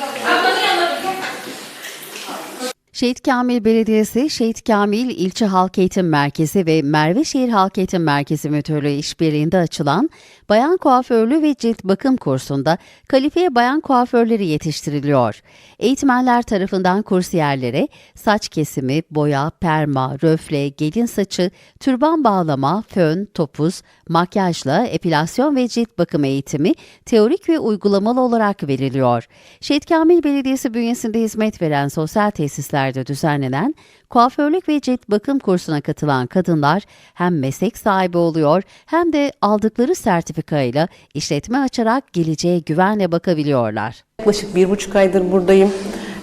Okay. Şehit Kamil Belediyesi, Şehit Kamil İlçe Halk Eğitim Merkezi ve Merve Şehir Halk Eğitim Merkezi Müdürlüğü işbirliğinde açılan bayan kuaförlüğü ve cilt bakım kursunda kalifiye bayan kuaförleri yetiştiriliyor. Eğitmenler tarafından kursiyerlere saç kesimi, boya, perma, röfle, gelin saçı, türban bağlama, fön, topuz, makyajla epilasyon ve cilt bakım eğitimi teorik ve uygulamalı olarak veriliyor. Şehit Kamil Belediyesi bünyesinde hizmet veren sosyal tesislerde düzenlenen kuaförlük ve cilt bakım kursuna katılan kadınlar hem meslek sahibi oluyor hem de aldıkları sertifikayla işletme açarak geleceğe güvenle bakabiliyorlar. Yaklaşık bir buçuk aydır buradayım.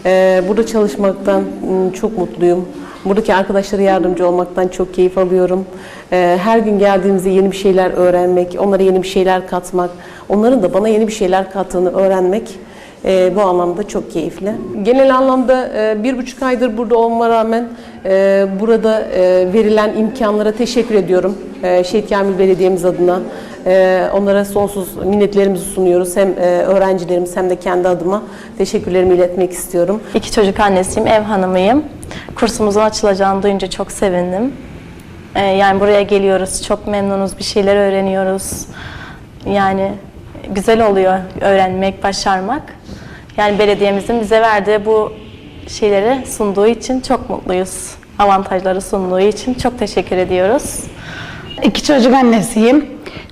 Ee, burada çalışmaktan ım, çok mutluyum. Buradaki arkadaşlara yardımcı olmaktan çok keyif alıyorum. Ee, her gün geldiğimizde yeni bir şeyler öğrenmek, onlara yeni bir şeyler katmak, onların da bana yeni bir şeyler kattığını öğrenmek e, bu anlamda çok keyifli. Genel anlamda e, bir buçuk aydır burada olmama rağmen e, burada e, verilen imkanlara teşekkür ediyorum. E, Şehit Kamil Belediye'miz adına. Ee, Onlara sonsuz minnetlerimizi sunuyoruz. Hem e, öğrencilerimiz hem de kendi adıma teşekkürlerimi iletmek istiyorum. İki çocuk annesiyim, ev hanımıyım. Kursumuzun açılacağını duyunca çok sevindim. Ee, yani buraya geliyoruz, çok memnunuz, bir şeyler öğreniyoruz. Yani güzel oluyor öğrenmek, başarmak. Yani belediyemizin bize verdiği bu şeyleri sunduğu için çok mutluyuz. Avantajları sunduğu için çok teşekkür ediyoruz. İki çocuk annesiyim.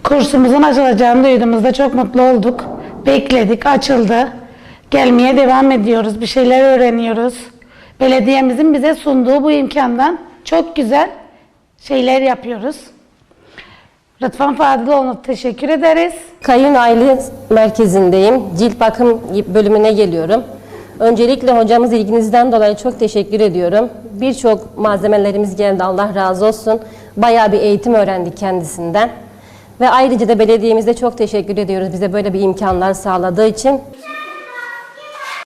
Kursumuzun açılacağını duyduğumuzda çok mutlu olduk. Bekledik, açıldı. Gelmeye devam ediyoruz, bir şeyler öğreniyoruz. Belediyemizin bize sunduğu bu imkandan çok güzel şeyler yapıyoruz. Rıdvan Fadiloğlu'na teşekkür ederiz. Kayın Aile Merkezi'ndeyim. Cilt bakım bölümüne geliyorum. Öncelikle hocamız ilginizden dolayı çok teşekkür ediyorum. Birçok malzemelerimiz geldi Allah razı olsun. Bayağı bir eğitim öğrendik kendisinden. Ve ayrıca da belediyemize çok teşekkür ediyoruz bize böyle bir imkanlar sağladığı için.